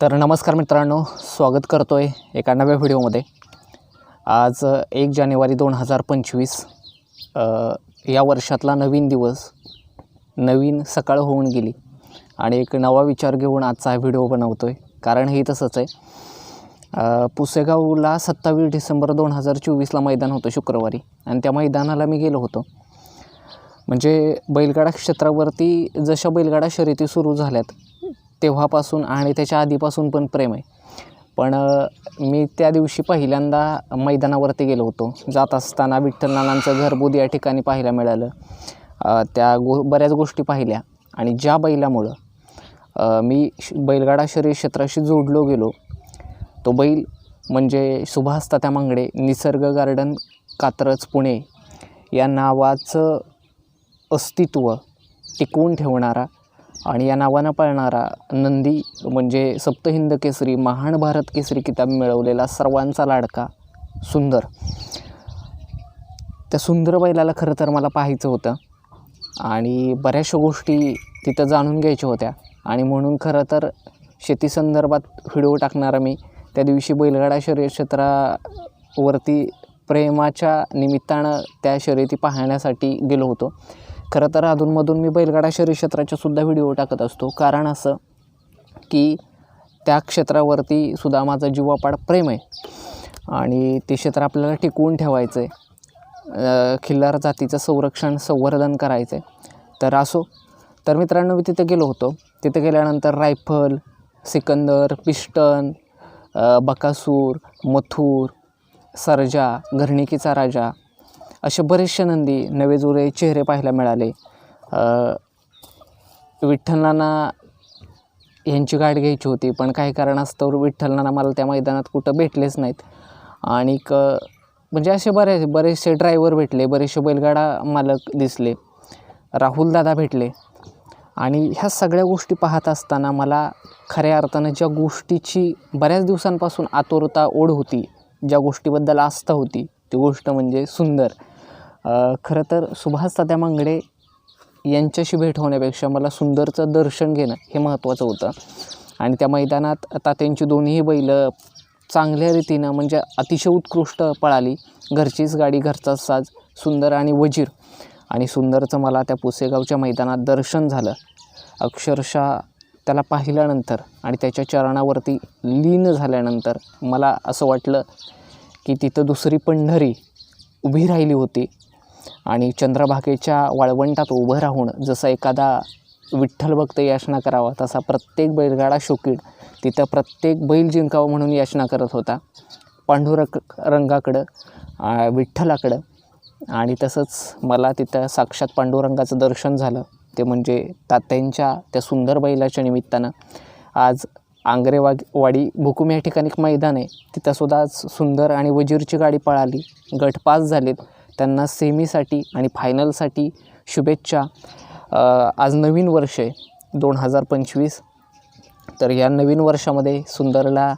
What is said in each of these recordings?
तर नमस्कार मित्रांनो स्वागत करतो आहे एका नव्या व्हिडिओमध्ये. आज एक जानेवारी दोन हजार पंचवीस या वर्षातला नवीन दिवस नवीन सकाळ होऊन गेली आणि एक नवा विचार घेऊन आजचा हा व्हिडिओ बनवतो आहे कारण हे तसंच आहे पुसेगावला सत्तावीस डिसेंबर दोन हजार चोवीसला मैदान होतं शुक्रवारी आणि त्या मैदानाला मी गेलो होतो. म्हणजे बैलगाडा क्षेत्रावरती जशा बैलगाडा शर्यती सुरू झाल्यात तेव्हापासून आणि त्याच्या आधीपासून पण प्रेम आहे. पण मी त्या दिवशी पहिल्यांदा मैदानावरती गेलो होतो. जात असताना विठ्ठल नानांचं घरबुद या ठिकाणी पाहायला मिळालं. त्या गो बऱ्याच गोष्टी पाहिल्या. आणि ज्या बैलामुळं मी श- बैलगाडा शरीर क्षेत्राशी जोडलो गेलो तो बैल म्हणजे सुभाष तात्या मांगडे निसर्ग गार्डन कात्रज पुणे या नावाचं अस्तित्व टिकवून ठेवणारा आणि या नावानं पळणारा नंदी म्हणजे सप्तहिंद केसरी महान भारत केसरी किताब मिळवलेला सर्वांचा लाडका सुंदर. त्या सुंदर बैलाला खरं तर मला पाहायचं होतं आणि बऱ्याचशा गोष्टी तिथं जाणून घ्यायच्या होत्या आणि म्हणून खरं तर शेतीसंदर्भात व्हिडिओ टाकणारा मी. त्या दिवशी बैलगाडा शर्यत क्षेत्रावरती प्रेमाच्या निमित्तानं त्या शर्यती पाहण्यासाठी गेलो होतो. खरं तर अधूनमधून मी बैलगाडा शहरी क्षेत्राचे सुद्धा व्हिडिओ टाकत असतो. कारण असं की त्या क्षेत्रावरती सुद्धा माझं जीवापाड प्रेम आहे. आणि ते क्षेत्र आपल्याला टिकवून ठेवायचं आहे खिल्लार जातीचं संरक्षण संवर्धन करायचं आहे तर असो. तर मित्रांनो मी तिथे गेलो होतो. तिथे गेल्यानंतर रायफल सिकंदर पिस्टन बकासूर मथुर सर्जा घरणिकीचा राजा असे बरेचसे नंदी नवेजुरे चेहरे पाहायला मिळाले. विठ्ठलांना विठ्ठलनाना यांची गाठ घ्यायची होती पण काही कारणास्तव विठ्ठलनाना मला त्या मैदानात कुठं भेटलेच नाहीत. आणि क म्हणजे असे बरेच बरेचसे ड्रायव्हर भेटले बरेचसे बैलगाडा मालक दिसले राहुल दादा भेटले. आणि ह्या सगळ्या गोष्टी पाहत असताना मला खऱ्या अर्थानं ज्या गोष्टीची बऱ्याच दिवसांपासून आतुरता ओढ होती ज्या गोष्टीबद्दल आस्था होती ती गोष्ट म्हणजे सुंदर. खरं तर सुभाष तात्या मांगडे यांच्याशी भेट होण्यापेक्षा मला सुंदरचं दर्शन घेणं हे महत्त्वाचं होतं. आणि त्या मैदानात तात्यांची दोन्ही बैलं चांगल्या रीतीनं म्हणजे अतिशय उत्कृष्ट पळाली. घरचीच गाडी घरचा साज सुंदर आणि वजीर. आणि सुंदरचं मला त्या पुसेगावच्या मैदानात दर्शन झालं. अक्षरशः त्याला पाहिल्यानंतर आणि त्याच्या चरणावरती लीन झाल्यानंतर मला असं वाटलं की तिथं दुसरी पंढरी उभी राहिली होती. आणि चंद्रभागेच्या वाळवंटात उभं राहून जसं एखादा विठ्ठल भक्त याचना करावा तसा प्रत्येक बैलगाडा शोकीड. तिथं प्रत्येक बैल जिंकावं म्हणून याचना करत होता. पांडुरक रंगाकडं विठ्ठलाकडं. आणि तसंच मला तिथं साक्षात पांडुरंगाचं दर्शन झालं. ते म्हणजे तात्यांच्या त्या सुंदर बैलाच्या निमित्तानं. आज आंग्रेवाग वाडी भुकुम या ठिकाणी एक मैदान आहे. तिथंसुद्धा आज सुंदर आणि वजीरची गाडी पळाली. गट पास झालेत. त्यांना सेमीसाठी आणि फायनलसाठी शुभेच्छा. आज नवीन वर्ष आहे दोन हजार पंचवीस. तर या नवीन वर्षामध्ये सुंदरला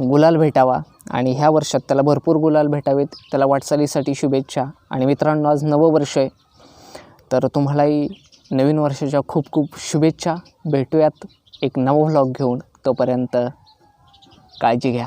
गुलाल भेटावा आणि ह्या वर्षात त्याला भरपूर गुलाल भेटावेत. त्याला वाटचालीसाठी शुभेच्छा. आणि मित्रांनो आज नवं वर्ष आहे. तर तुम्हालाही नवीन वर्षाच्या खूप खूप शुभेच्छा. भेटूयात एक नवं व्लॉग घेऊन. तोपर्यंत काळजी घ्या.